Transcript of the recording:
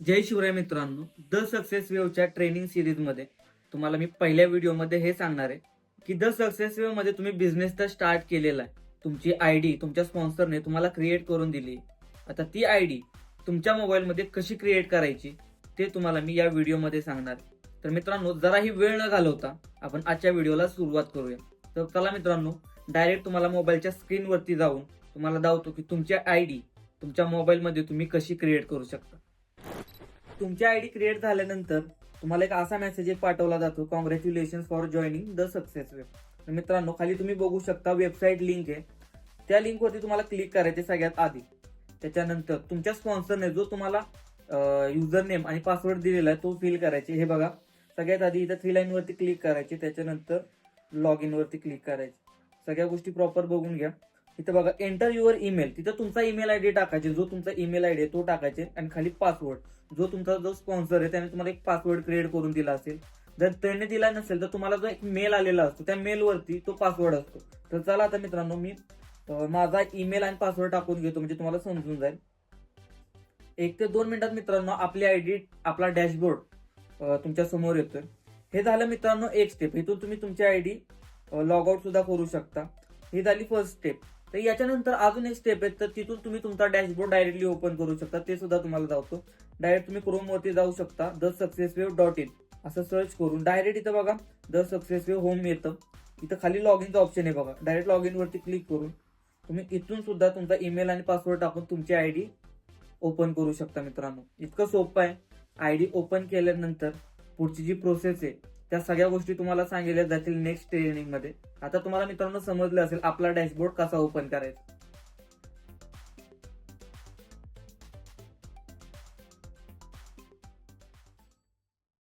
जय शिवराय मित्रांनो the success वेवच्या training सिरीजमध्ये तुम्हाला मी पहिल्या व्हिडिओमध्ये हे सांगणार आहे की द सक्सेस वेवमध्ये तुम्ही बिझनेस तर स्टार्ट केलेला आहे. तुमची आय डी तुमच्या स्पॉन्सरने तुम्हाला क्रिएट करून दिली आता ती आय डी तुमच्या मोबाईलमध्ये कशी क्रिएट करायची ते तुम्हाला मी या व्हिडिओमध्ये सांगणार आहे. तर मित्रांनो जराही वेळ न घालवता आपण आजच्या व्हिडिओला सुरुवात करूया. तर चला मित्रांनो डायरेक्ट तुम्हाला मोबाईलच्या स्क्रीनवरती जाऊन तुम्हाला दावतो की तुमची आय डी तुमच्या मोबाईलमध्ये तुम्ही कशी क्रिएट करू शकता. तुमची आय डी क्रिएट झाल्यानंतर तुम्हाला एक असा मेसेज एक पाठवला जातो congratulation for joining the success web मित्रांनो खाली तुम्ही बघू शकता वेबसाईट लिंक आहे. त्या लिंकवरती तुम्हाला क्लिक करायचे सगळ्यात आधी. त्याच्यानंतर तुमच्या स्पॉन्सरने जो तुम्हाला युजर नेम आणि पासवर्ड दिलेला आहे तो फिल करायचे. हे बघा सगळ्यात आधी इथं थ्री लाईनवरती क्लिक करायचे. त्याच्यानंतर लॉग इनवरती क्लिक करायचे. सगळ्या गोष्टी प्रॉपर बघून घ्या. इथं बघा एंटर युअर ईमेल तिथं तुमचा ईमेल आयडी टाकायचे. जो तुमचा ईमेल आयडी आहे तो टाकायचे आणि खाली पासवर्ड जो तुमचा जो स्पॉन्सर आहे त्याने तुम्हाला एक पासवर्ड क्रिएट करून दिला असेल. जर त्याने दिला नसेल तर तुम्हाला जो एक मेल आलेला असतो त्या मेलवरती तो पासवर्ड असतो. तर चला आता मित्रांनो मी माझा ईमेल आणि पासवर्ड टाकून घेतो म्हणजे तुम्हाला समजून जाईल. एक ते दोन मिनिटात मित्रांनो आपली आयडी आपला डॅशबोर्ड तुमच्यासमोर येतोय. हे झालं मित्रांनो एक स्टेप इथून तुम्ही तुमची आयडी लॉग आउट सुद्धा करू शकता. ही झाली फर्स्ट स्टेप तर याच्यानंतर अजून एक स्टेप आहे तर तिथून तुम्ही तुमचा डॅशबोर्ड डायरेक्टली ओपन करू शकता. ते सुद्धा तुम्हाला जावतो डायरेक्ट तुम्ही क्रोम वरती जाऊ शकता. The success wave dot in असं सर्च करून. डायरेक्ट इथं बघा द सक्सेस वेव होम येतं. इथं खाली लॉग इनचं ऑप्शन आहे बघा. डायरेक्ट लॉग इनवरती क्लिक करून तुम्ही इथून सुद्धा तुमचा ईमेल आणि पासवर्ड टाकून तुमची आय डी ओपन करू शकता मित्रांनो. इतकं सोपं आहे. आय डी ओपन केल्यानंतर पुढची जी प्रोसेस आहे त्या सगळ्या गोष्टी तुम्हाला सांगितल्या जातील नेक्स्ट ट्रेनिंगमध्ये. आता तुम्हाला मित्रांनो समजलं असेल आपला डॅशबोर्ड कसा ओपन करायचा.